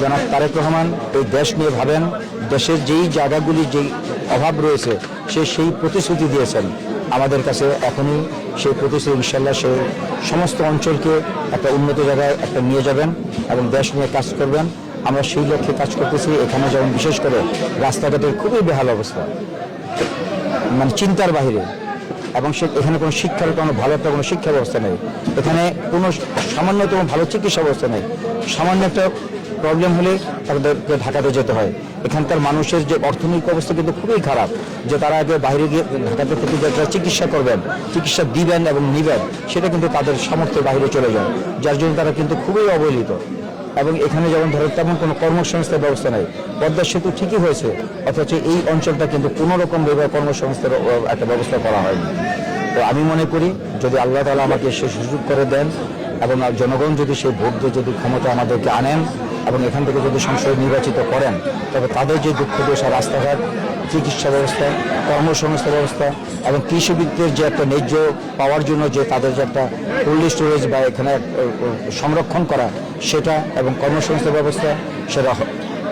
জনাব তারেক রহমান, এই দেশ নিয়ে ভাবেন, দেশের যেই জায়গাগুলি যেই অভাব রয়েছে, সে সেই প্রতিশ্রুতি দিয়েছেন। আমাদের কাছে এখনই সেই প্রতিশ্রুতি ইনশাল্লাহ সে সমস্ত অঞ্চলকে একটা উন্নত জায়গায় একটা নিয়ে যাবেন এবং দেশ নিয়ে কাজ করবেন। আমরা সেই লক্ষ্যে কাজ করতেছি, এখানে যেমন বিশেষ করে রাস্তাঘাটের খুবই বেহাল অবস্থা মানে চিন্তার বাহিরে। এবং সে এখানে কোনো শিক্ষার কোনো ভালো একটা কোনো শিক্ষা ব্যবস্থা নেই। এখানে কোনো সামান্যতম ভালো চিকিৎসা ব্যবস্থা নেই। সামান্য একটা প্রবলেম হলে তাদেরকে ঢাকাতে যেতে হয়। এখানকার মানুষের যে অর্থনৈতিক অবস্থা কিন্তু খুবই খারাপ, যে তারা আগে বাইরে গিয়ে ঢাকাতে থেকে যে চিকিৎসা করবেন, চিকিৎসা দিবেন এবং নিবেন, সেটা কিন্তু তাদের সামর্থ্যের বাইরে চলে যায়, যার জন্য তারা কিন্তু খুবই অবহেলিত। এবং এখানে যেমন ধরো, তেমন কোনো কর্মসংস্থার ব্যবস্থা নেই। পদ্মা সেতু ঠিকই হয়েছে, অথচ এই অঞ্চলটা কিন্তু কোনো রকম কর্মসংস্থার একটা ব্যবস্থা করা হয়নি। তো আমি মনে করি, যদি আল্লাহ তালা আমাকে সে সুযোগ করে দেন এবং জনগণ যদি সেই ভোট দিয়ে যদি ক্ষমতা আমাদেরকে আনেন এবং এখান থেকে যদি সংসদ নির্বাচিত করেন, তবে তাদের যে দুঃখ দোষা রাস্তাঘাট, চিকিৎসা ব্যবস্থা কর্মসংস্থা ব্যবস্থা এবং কৃষিবিদদের যে একটা ন্যায্য পাওয়ার জন্য যে তাদের যে একটা কোল্ড স্টোরেজ বা এখানে সংরক্ষণ করা, সেটা এবং কর্মসংস্থান ব্যবস্থা সেটা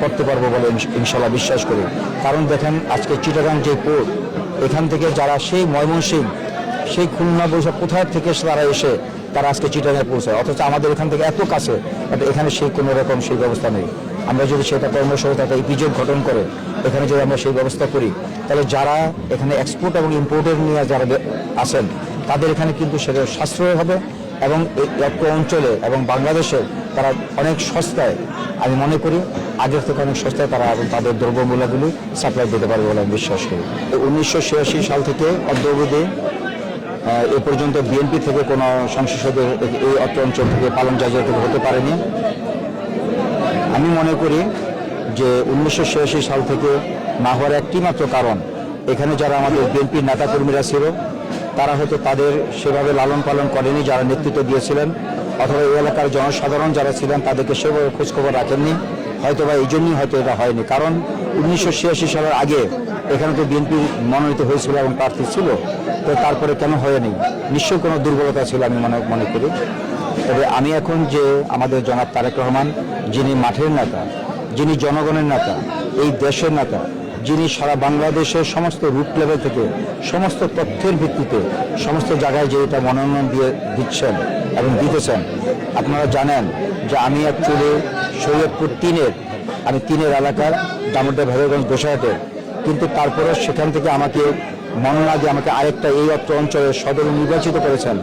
করতে পারব বলে ইনশ- ইনশাল্লাহ বিশ্বাস করি। কারণ দেখেন, আজকে চিটাগাং যে পোর্ট এখান থেকে যারা সেই ময়মনসিং সেই খুলনা বৈশাখ কোথায় থেকে তারা এসে তারা আজকে চিটাগাঙে পৌঁছায়। অথচ আমাদের এখান থেকে এত কাছে এখানে সেই কোনো রকম সেই ব্যবস্থা নেই। আমরা যদি সেটা কর্মসংস্থা একটা ইপিজেড গঠন করে, এখানে যদি আমরা সেই ব্যবস্থা করি, তাহলে যারা এখানে এক্সপোর্ট এবং ইম্পোর্টের নিয়ে যারা আসেন তাদের এখানে কিন্তু সেটা সাশ্রয় হবে এবং এই অঞ্চলে এবং বাংলাদেশে তারা অনেক সস্তায়, আমি মনে করি আগের থেকে অনেক সস্তায় তারা এবং তাদের দ্রব্যমূল্যগুলি সাপ্লাই দিতে পারবে বলে আমি বিশ্বাস করি। উনিশশো ছিয়াশি সাল থেকে অদ্যবধি এ পর্যন্ত বিএনপি থেকে কোনো সংসদ এই অত্র অঞ্চল থেকে পালন থেকে হতে পারেনি। আমি মনে করি যে উনিশশো ছিয়াশি সাল থেকে না হওয়ার একটি মাত্র কারণ, এখানে যারা আমাদের বিএনপির নেতাকর্মীরা ছিল, তারা হয়তো তাদের সেভাবে লালন পালন করেনি, যারা নেতৃত্ব দিয়েছিলেন, অথবা এই এলাকার জনসাধারণ যারা ছিলেন, তাদেরকে সেভাবে খোঁজখবর রাখেননি। হয়তো বা এই জন্যই হয়তো এটা হয়নি। কারণ উনিশশো ছিয়াশি সালের আগে এখানে তো বিএনপি মনোনীত হয়েছিল এবং প্রার্থী ছিল, তো তারপরে কেন হয়নি? নিশ্চয়ই কোনো দুর্বলতা ছিল আমি মনে মনে করি। তবে আমি এখন যে আমাদের জনাব তারেক রহমান, যিনি মাঠের নেতা, যিনি জনগণের নেতা, এই দেশের নেতা, যিনি সারা বাংলাদেশের সমস্ত রুট লেভেল থেকে সমস্ত তথ্যের ভিত্তিতে সমস্ত জায়গায় যে এটা মনোনয়ন দিয়ে দিচ্ছেন এবং দিতেছেন, আপনারা জানেন যে আমি অ্যাকচুয়ালি সৈয়দপুর তিনের, আমি তিনের এলাকার দামোদ্দা ভৈরবগঞ্জ গোসাহাটের কিন্তু তারপরে সেখান থেকে আমাকে মনোনয়ন দিয়ে আমাকে আরেকটা এই অত্র অঞ্চলের সদর নির্বাচিত করেছেন।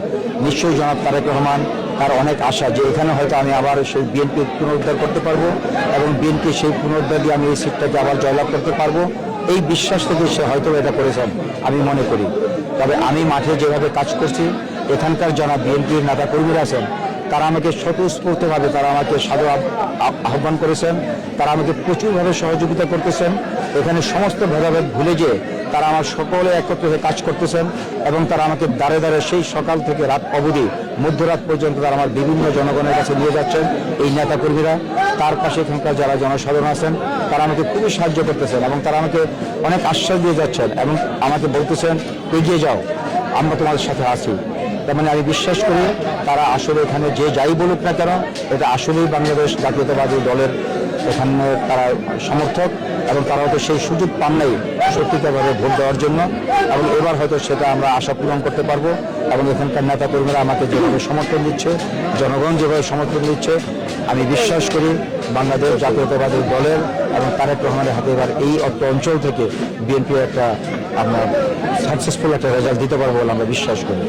নিশ্চয়ই জনাব তারেক রহমান তার অনেক আশা যে এখানে হয়তো আমি আবার সেই বিএনপি পুনরুদ্ধার করতে পারব এবং বিএনপি সেই পুনরুদ্ধার দিয়ে আমি এই সিটটাকে আবার জয়লাভ করতে পারব। এই বিশ্বাস থেকে সে হয়তো এটা করেছেন, আমি মনে করি। তবে আমি মাঠে যেভাবে কাজ করছি, এখানকার যারা বিএনপির নেতা কর্মীরা আছেন তারা আমাকে স্বতঃস্ফূর্তভাবে তারা আমাকে আহ- আহ্বান করেছেন। তারা আমাকে প্রচুরভাবে সহযোগিতা করতেছেন। এখানে সমস্ত ভেদাভেদ ভুলে যেয়ে তারা আমার সকলে একত্র হয়ে কাজ করতেছেন এবং তারা আমাকে দাঁড়ে দাঁড়ে সেই সকাল থেকে রাত অবধি, মধ্যরাত পর্যন্ত তারা আমার বিভিন্ন জনগণের কাছে নিয়ে যাচ্ছেন, এই নেতাকর্মীরা। তার পাশে এখানকার যারা জনসাধারণ আছেন, তারা আমাকে খুবই সাহায্য করতেছেন এবং তারা আমাকে অনেক আশ্বাস দিয়ে যাচ্ছেন এবং আমাকে বলতেছেন, এগিয়ে যাও, আমরা তোমাদের সাথে আছি। তার মানে আমি বিশ্বাস করি তারা আসলে এখানে যে যাই বলুক না কেন, এটা আসলেই বাংলাদেশ জাতীয়তাবাদী দলের এখানে তারা সমর্থক এবং তারা হয়তো সেই সুযোগ পান নাই সত্যিকারভাবে ভোট দেওয়ার জন্য। এবং এবার হয়তো সেটা আমরা আশা পূরণ করতে পারব এবং এখানকার নেতা কর্মীরা আমাকে যেভাবে সমর্থন দিচ্ছে, জনগণ যেভাবে সমর্থন দিচ্ছে, আমি বিশ্বাস করি বাংলাদেশ জাতীয়তাবাদী দলের এবং তারেক রহমানের হাতে এবার এই অঞ্চল থেকে বিএনপি একটা আমরা সাকসেসফুল একটা রেজাল্ট দিতে পারব বলে আমরা বিশ্বাস করি।